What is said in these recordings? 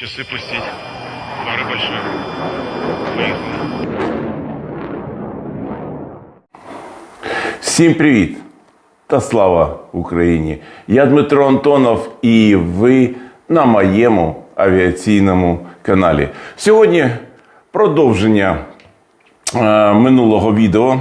Часы пустить. Пара большая. Всім привіт та слава Україні! Я Дмитро Антонов і ви на моєму авіаційному каналі. Сьогодні продовження е, минулого відео.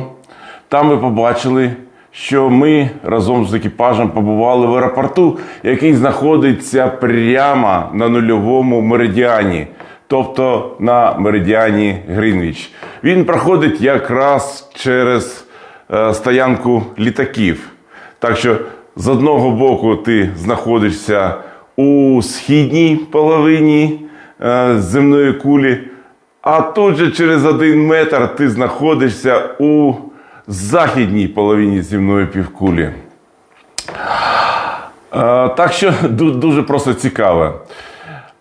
Там ви побачили, що ми разом з екіпажем побували в аеропорту, який знаходиться прямо на нульовому меридіані, тобто на меридіані Грінвіч. Він проходить якраз через е, стоянку літаків. Так що з одного боку ти знаходишся у східній половині е, земної кулі, а тут же через один метр ти знаходишся у західній половині земної півкулі. Так що дуже просто цікаво.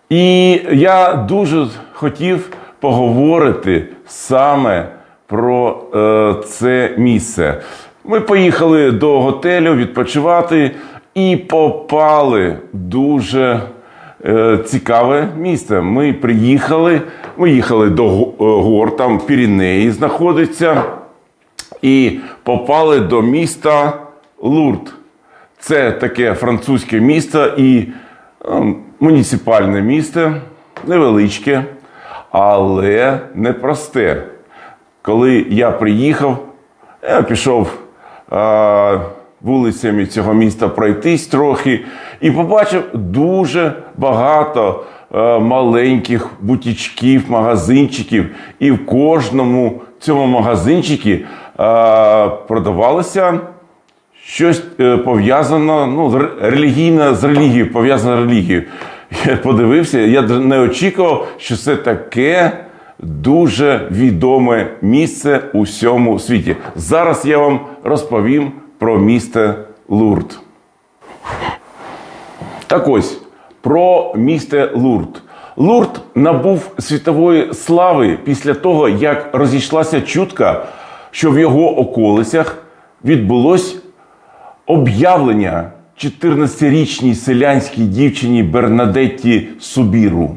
І я дуже хотів поговорити саме про е, це місце. Ми поїхали до готелю відпочивати і попали дуже е, цікаве місце. Ми приїхали, ми їхали до е, гор, там Пірінеї знаходиться, і попали до міста Лурд. Це таке французьке місто і ем, муніципальне місто, невеличке, але непросте. Коли я приїхав, я пішов е, вулицями цього міста пройтись трохи і побачив дуже багато е, маленьких бутічків, магазинчиків. І в кожному цьому магазинчику е, продавалося щось е, пов'язано, ну, з релігійно з релігією, пов'язано з релігією. Я подивився, я не очікував, що це таке дуже відоме місце у всьому світі. Зараз я вам розповім про місто Лурд. Так ось про місто Лурд. Лурд набув світової слави після того, як розійшлася чутка, що в його околицях відбулось об'явлення 14-річній селянській дівчині Бернадетті Субіру.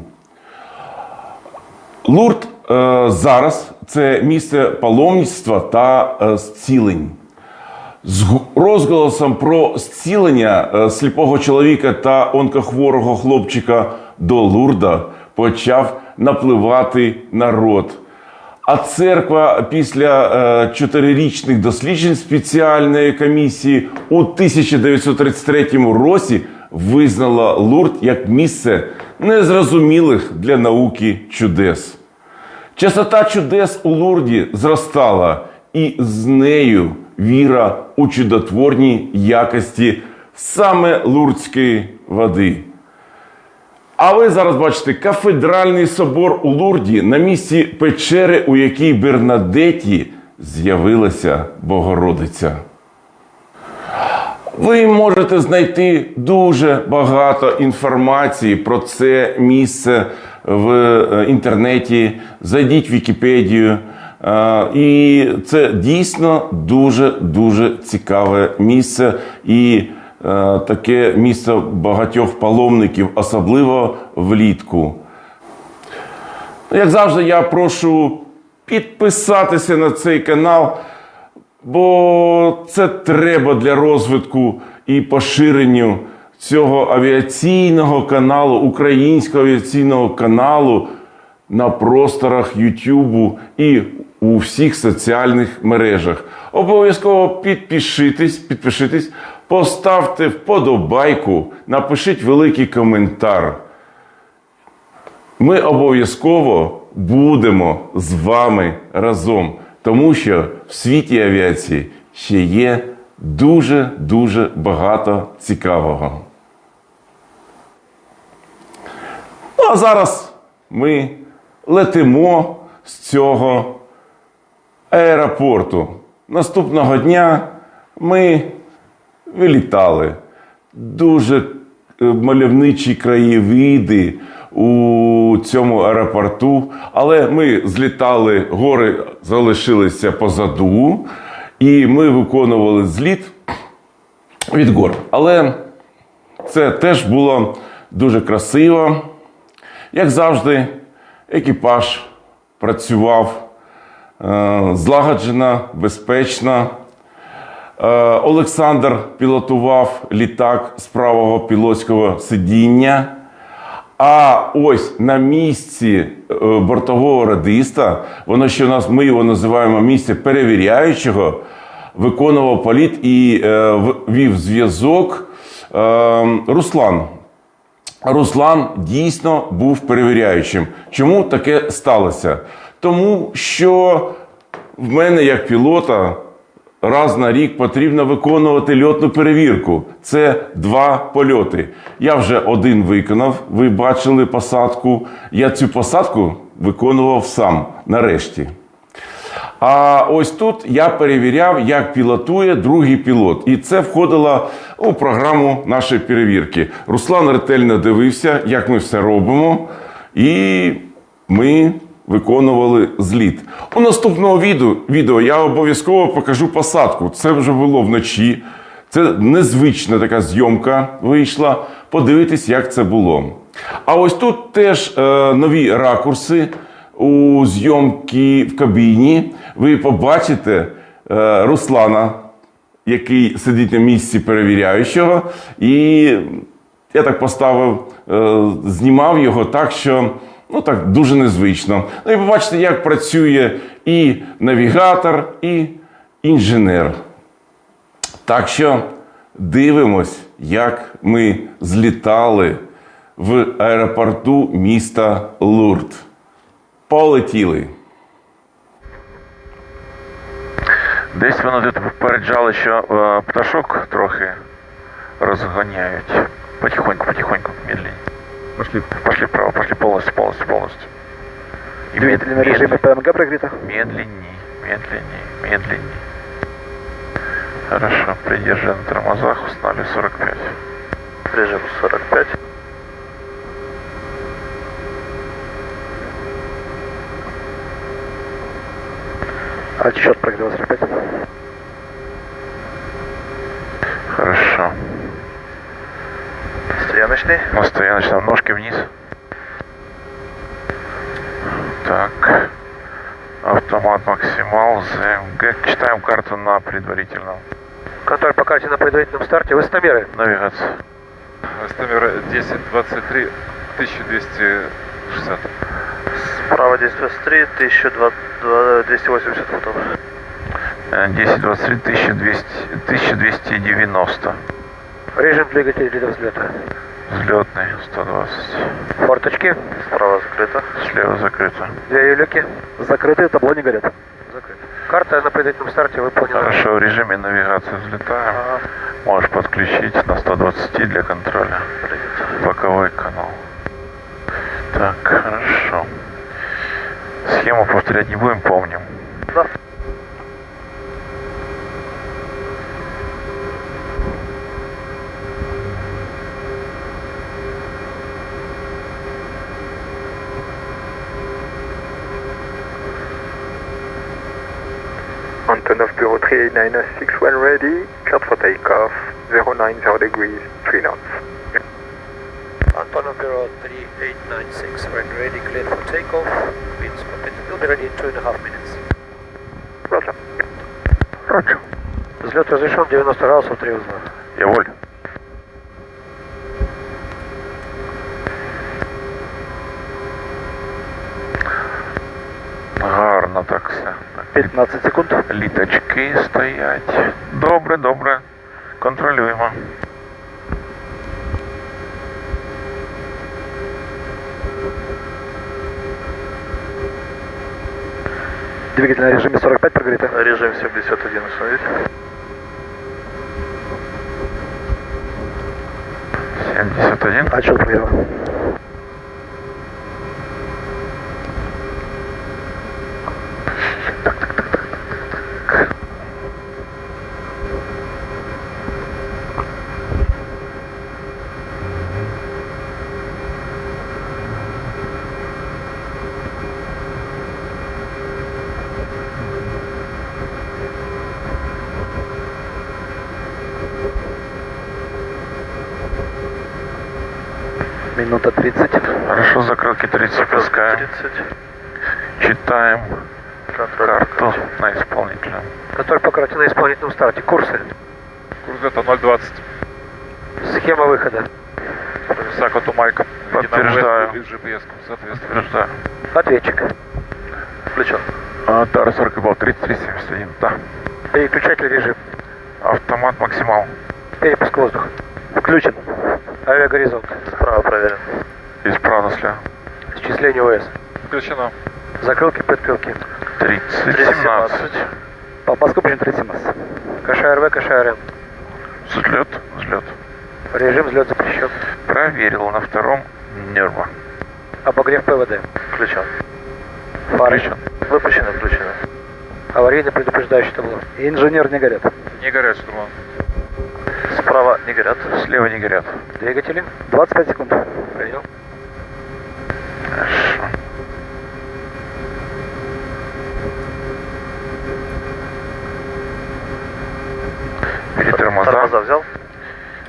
Лурд е, зараз це місце паломництва та е, зцілень. З розголосом про зцілення е, сліпого чоловіка та онкохворого хлопчика до Лурда почав напливати народ. А церква після е, чотирирічних досліджень спеціальної комісії у 1933 році визнала Лурд як місце незрозумілих для науки чудес. Частота чудес у Лурді зростала, і з нею віра у чудотворні якості саме лурдської води. А ви зараз бачите кафедральний собор у Лурді на місці печери, у якій Бернадеті з'явилася Богородиця. Ви можете знайти дуже багато інформації про це місце в е, інтернеті. Зайдіть в Вікіпедію. Е, І це дійсно дуже дуже цікаве місце і таке місце багатьох паломників, особливо влітку. Як завжди, я прошу підписатися на цей канал, бо це треба для розвитку і поширенню цього авіаційного каналу, українського авіаційного каналу на просторах Ютубу і у всіх соціальних мережах. Обов'язково підпишитесь, підпишитесь, поставте вподобайку, напишіть великий коментар. Ми обов'язково будемо з вами разом, тому що в світі авіації ще є дуже дуже багато цікавого. Ну а зараз ми летимо з цього аеропорту. Наступного дня ми вилітали. Дуже е, мальовничі краєвиди у цьому аеропорту. Але ми злітали, гори залишилися позаду, і ми виконували зліт від гор. Але це теж було дуже красиво. Як завжди, екіпаж працював е, злагоджено, безпечно. Е, Олександр пілотував літак з правого пілотського сидіння. А ось на місці е, бортового радиста, воно у нас ми його називаємо місце перевіряючого, виконував політ і е, вів зв'язок е, Руслан. Руслан дійсно був перевіряючим. Чому таке сталося? Тому що в мене, як пілота, раз на рік потрібно виконувати льотну перевірку. Це два польоти. Я вже один виконав. Ви бачили посадку. Я цю посадку виконував сам нарешті. А ось тут я перевіряв, як пілотує другий пілот. І це входило у програму нашої перевірки. Руслан ретельно дивився, як ми все робимо, і ми виконували зліт. У наступному відео, відео я обов'язково покажу посадку. Це вже було вночі. Це незвична така зйомка вийшла. Подивитись, як це було. А ось тут теж е, нові ракурси у зйомки в кабіні. Ви побачите е, Руслана, який сидить на місці перевіряючого. І я так поставив, е, знімав його так, що ну так дуже незвично. Ну і побачите, як працює і навігатор, і інженер. Так що дивимось, як ми злітали в аеропорту міста Лурд. Полетіли. Десь вони тут попереджали, що е, пташок трохи розганяють. Потихоньку, потихоньку, медленнее. Пошли. Пошли вправо, пошли полностью, полностью, полностью. И Двигатель на режиме ПМГ прогрето. Медленней, медленней, медленней. Хорошо, придержи на тормозах, установили 45. Режим 45. Отсчет прогрел 45. Хорошо. Стояночный. На стояночном ножки вниз. Так. Автомат максимал, Читаем карту на предварительном. Контроль по карте на предварительном старте. Высотомеры. Навигация. Вестомер 1023 1260. Справа 1023, 1280 футов. Э, 10, 23, 1200, 1290. Режим двигателя для взлета. Взлетный 120. Форточки. Справа закрыто. Слева закрыто. Две люки. Закрыты, табло не горят. Карта на предварительном старте выполнена. Хорошо, в режиме навигации взлетаем. Ага. Можешь подключить на 120 для контроля. Боковой канал. Так, хорошо. Схему повторять не будем, помним. Да. Antonov Bureau 38906 when ready, cleared for takeoff, 090 degrees, 3 knots. Antonov Bureau 3896 when ready, cleared for takeoff. Winds completed. Will be ready in two and a half minutes. Roger. Roger. Взлет разрешен 90 градусов 3 узла. Я Контролюємо. Двигатель на режиме 45 прогрето. Режим 71 установить. 71. Отчет прогрел. Минута 30. Хорошо. Закрылки 30 пускаем. 30. Читаем Контроль. карту на исполнителя. Контроль по карте на исполнительном старте. Курсы. Курс где-то 0.20. Схема выхода. Высоко Тумайка. Подтверждаю. Подтверждаю. Ответчик. Включен. А, Тара 40 был 3371. Да. Переключатель режим. Автомат максимал. Перепуск воздуха. Включен. Авиагоризонт. Справа проверен. Исправно слева. Счисление ОС. Включено. Закрылки, предкрылки. 3017. По подскупочным 30 КШРВ, КШРМ. Взлет. Взлет. Режим взлет запрещен. Проверил на втором нерва. Обогрев ПВД. Включен. Фары. Включен. Выпущено, включено. Аварийно предупреждающее табло. Инженер не горят. Не горят, штурман. Справа не горят. Слева не горят. Двигатели. 25 секунд. Принял. Хорошо. Перетормоза. Тормоза взял?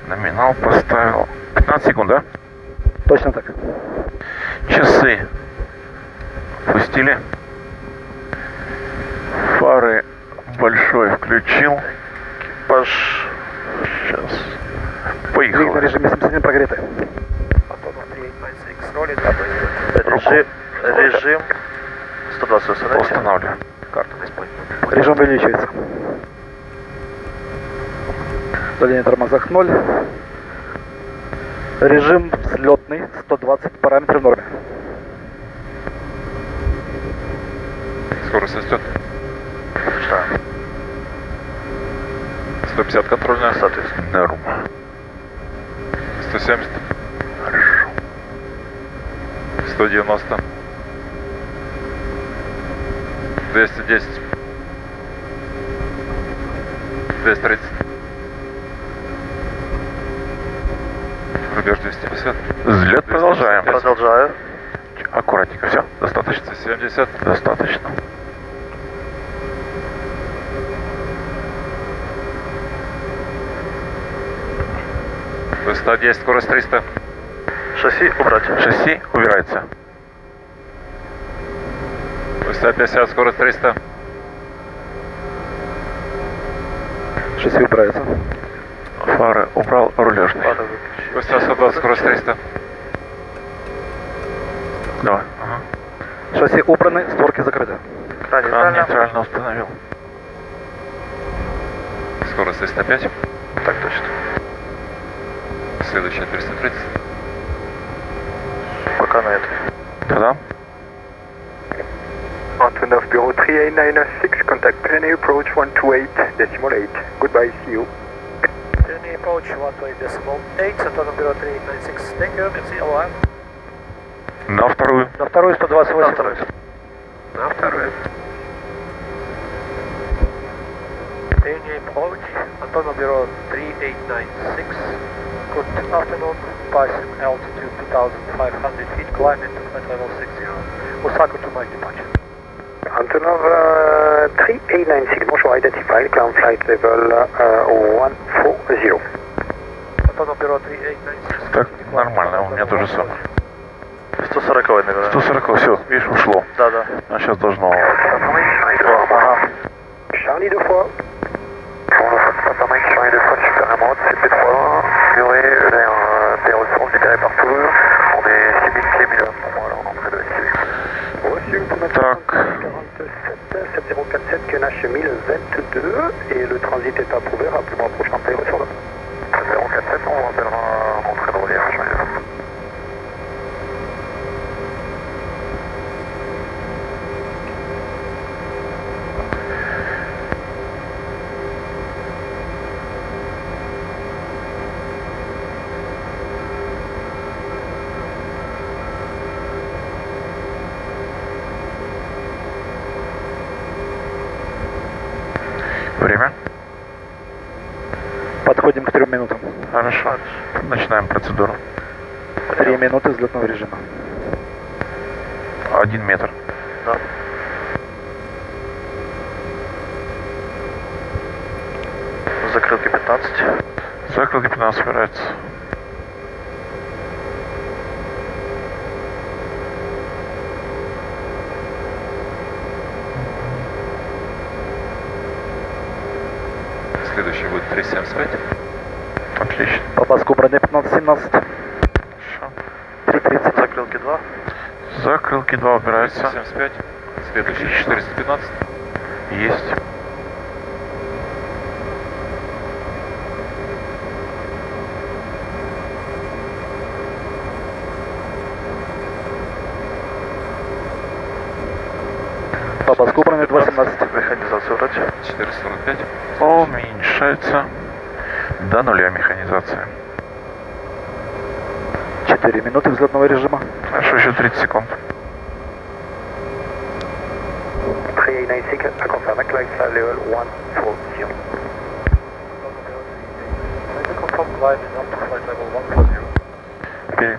Номинал поставил. 15 секунд, да? Точно так. Часы. Пустили. Фары большой включил. Экипаж. Сейчас. Двигатель в Поехал. режиме 71 прогреты. Режим, режим 120 установите. Устанавливаю. Карту на. Режим увеличивается. Давление в тормозах 0. Режим взлетный 120 параметры в норме. Скорость растет. Что? 150 контрольная. Соответственно. Норма. 170. Хорошо. 190. 210. 230. Рубеж 250. Взлет продолжаем. Продолжаю. Аккуратненько. Все. Достаточно. 170. Достаточно. Высота 10, скорость 300. Шасси убрать. Шасси убирается. Высота 50, скорость 300. Шасси убирается. Фары убрал рулежный. Высота 120, скорость 300. Давай. Шасси убраны, створки закрыты. Кран нейтрально. нейтрально установил. Скорость 305. Так точно. Следующая 330. Пока на это. Да-да. Antonov Bureau 38996, contact Penny approach 128 decimal 8. Goodbye, see you. Journey approach 128 decimal 8, Антонов бюро 3896. Thank you, merci, au revoir. На вторую. На вторую 128. На вторую. На вторую. Journey approach, Антонов бюро 3896. Good afternoon, passing altitude 2500 feet, climbing to flight level 60. Osaka to my departure. Antonov uh, 3896, bonjour, identified, ground flight level uh, 140. Антонов бюро 3896. Так, нормально, у меня то же самое. 140 наверное. 140, все, видишь, ушло. Да, да. А сейчас должно... Ага. Charlie 2 fois. Saint-Mike sur une de Fox, super à droite, CP3, ignoré vers des ressources libérées par Toulouse. On est 6000 pieds, 1000 pour moi, alors on de l'activer. Reçu, vous pouvez 47 7047 QNH 1022 et le transit est approuvé, rappelez-moi prochain, on vous rappellera. процедуру. Три минуты взлетного режима. Один метр. Да. Закрылки 15. Закрылки 15 собирается. Следующий будет 375. Отлично. Попаску броня 15-17. Хорошо. 330. Закрылки 2. Закрылки 2 убираются. 75. Следующий 415. Есть. синхронизация. 4 минуты взлетного режима. Хорошо, еще 30 секунд.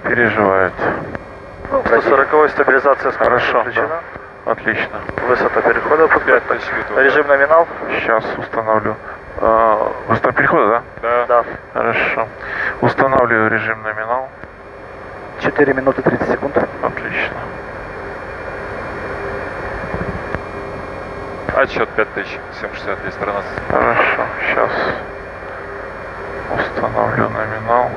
Переживает. Ну, 140 стабилизация Хорошо, включена. Да. Отлично. Высота перехода. Режим номинал. Сейчас установлю. А, Высота перехода, Да. Да. да? Хорошо. Устанавливаю режим номинал. 4 минуты 30 секунд. Отлично. Отсчет 5000. 760 213. Хорошо. Сейчас установлю номинал.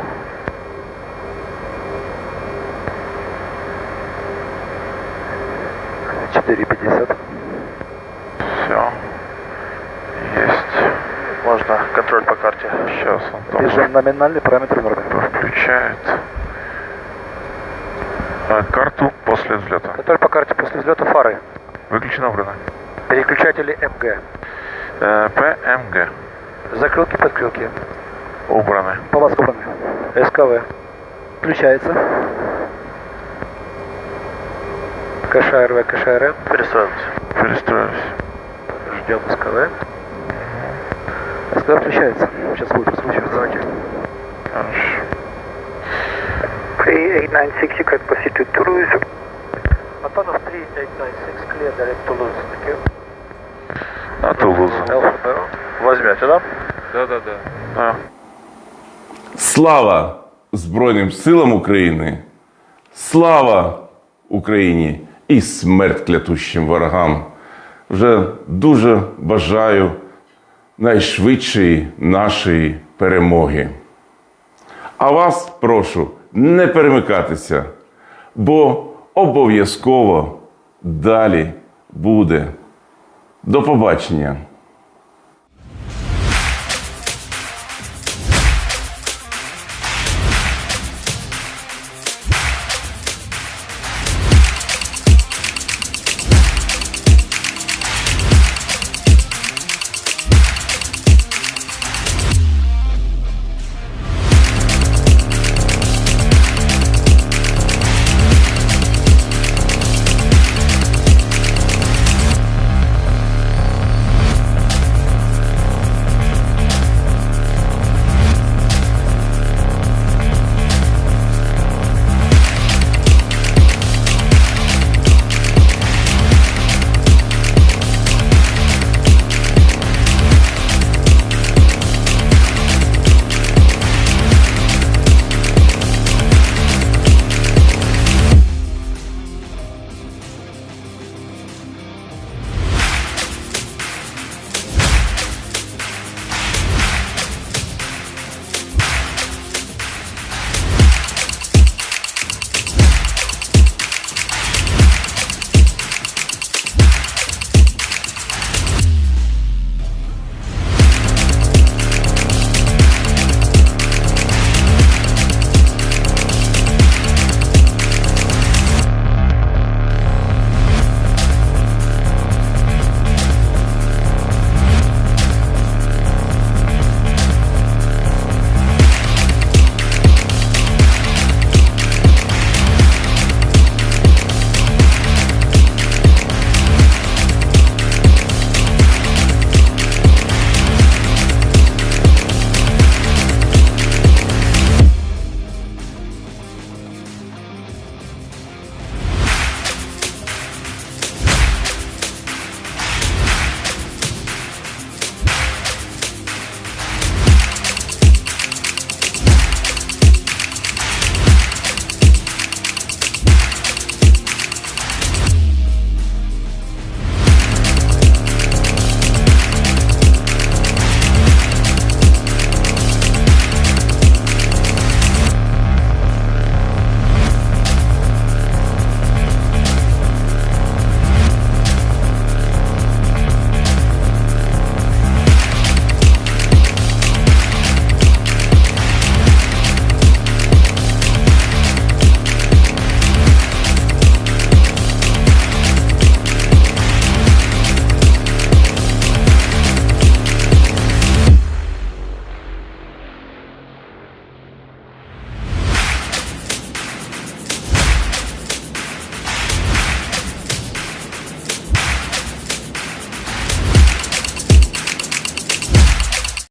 Четыре пятьдесят. Все. Есть. Можно контроль по карте. Сейчас он там Режим номинальный, параметры нормы. включает А, карту после взлета. Контроль по карте после взлета фары. Выключено убрано. Переключатели МГ. Э, ПМГ. Закрылки, подкрылки. Убраны. По вас убраны. СКВ. Включается. КШРВ, КШРН. Перестроилась. Перестроились. Ждем СКВ. СКВ включается. Сейчас будет раскручиваться. Хорошо. 3896, you can proceed to Toulouse. Антонов 3896, clear direct Toulouse. Thank you. На Тулузу. Возьмете, да? Да, да, да. Да. Слава Збройним силам України! Слава Україні і смерть клятущим ворогам! Вже дуже бажаю найшвидшої нашої перемоги. А вас прошу не перемикатися, бо обов'язково далі буде. До побачення!